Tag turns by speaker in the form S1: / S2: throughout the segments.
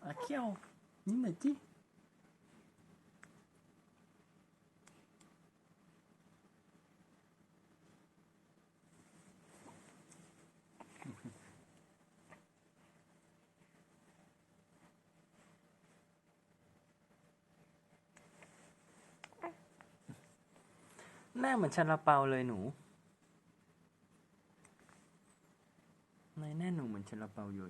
S1: Aqui, é ó. Nina ti หน่อยจิหน้าเหมือนชาลาเปาเลยหนูในหน้าหนูเหมือนชาลาเปาอยู่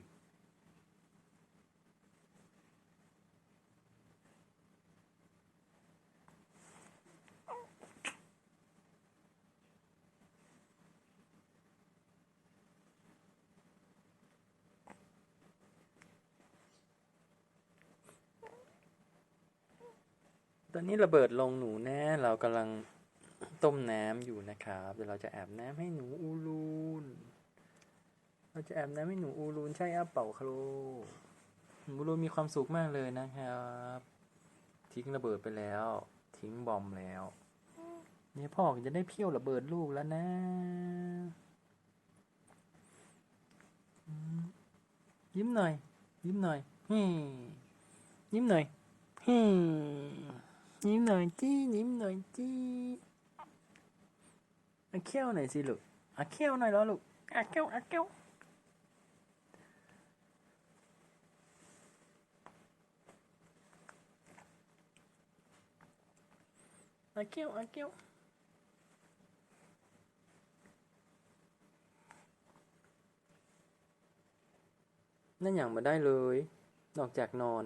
S1: ตอนนี้ระเบิดลงหนูแน่เรากำลัง ต้มน้ำอยู่นะครับ เดี๋ยวเราจะแอบน้ำให้หนูอูรูน เราจะแอบน้ำให้หนูอูรูนใช่อัปเป่าคาโรหนูอูรูนมีความสุขมากเลยนะครับ ทิ้งระเบิดไปแล้ว ทิ้งบอมแล้วเนี่ยพ่อจะได้เพี้ยวระเบิดลูกแล้วนะยิ้มหน่อย ยิ้มหน่อยฮึยิ้มหน่อยฮึยิ้มหน่อยจี้ยิ้มหน่อยจี้ อะเขี้ยวหน่อยสิลูกอะเขี้ยวหน่อยแล้วลูกอะเขี้ยวอะเขี้ยวอะเขี้ยวอะเขี้ยวนั่นอย่างมาได้เลย นอกจากนอน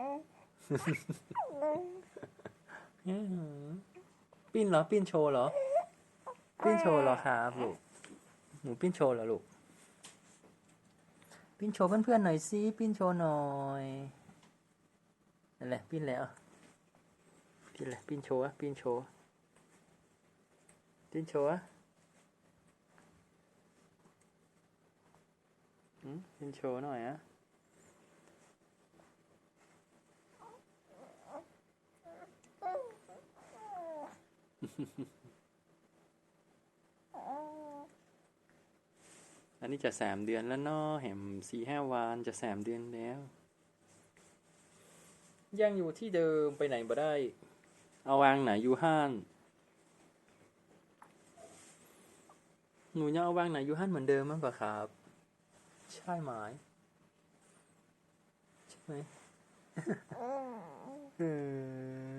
S1: อื้อหือปิ้นเหรอปิ้นโชว์เหรอ ปิ้นโชว์เหรอครับลูก หนูปิ้นโชว์เหรอลูก ปิ้นโชว์เพื่อนๆหน่อยสิ ปิ้นโชว์หน่อยนั่นแหละ ปิ้นแล้ว ปิ้นแหละ ปิ้นโชว์อะปิ้นโชว์ ปิ้นโชว์อะอืมปิ้นโชว์หน่อยอะอัน นี้จะสามเดือนแล้วเนาะแหมสี่ห้าวันจะสามเดือนแล้ว ยังอยู่ที่เดิมไปไหนบ่ได้ เอาวางไหนอยู่ห้านหนูยังเอาวางไหนอยู่ห้านเหมือนเดิมมั้งปะครับ ใช่ไหมใช่ไหม อืม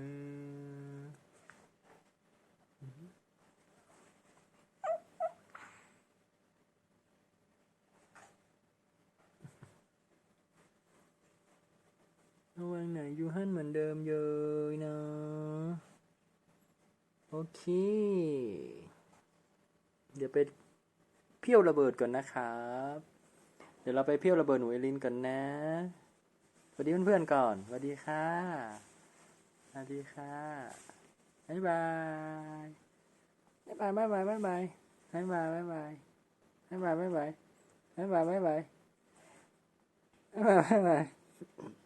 S1: ระวังไห นยู่หันเหมือนเดิมเลยนะ โอเค เดี๋ยวไปเพี้ยวระเบิดก่อนนะครับ เดี๋ยวเราไปเพี้ยวระเบิดหนูเอลินก่อนนะสวัสดีเพื่อนๆก่อนสวัสดีค่ะสวัสดีค่ะบ๊ายบายบ๊ายบายบ๊ายบายบ๊ายบายบ๊ายบายบ๊ายบายบ๊ายบายบ๊ายบายบ๊ายบายบ๊ายบายบ๊ายบายบ๊ายบาย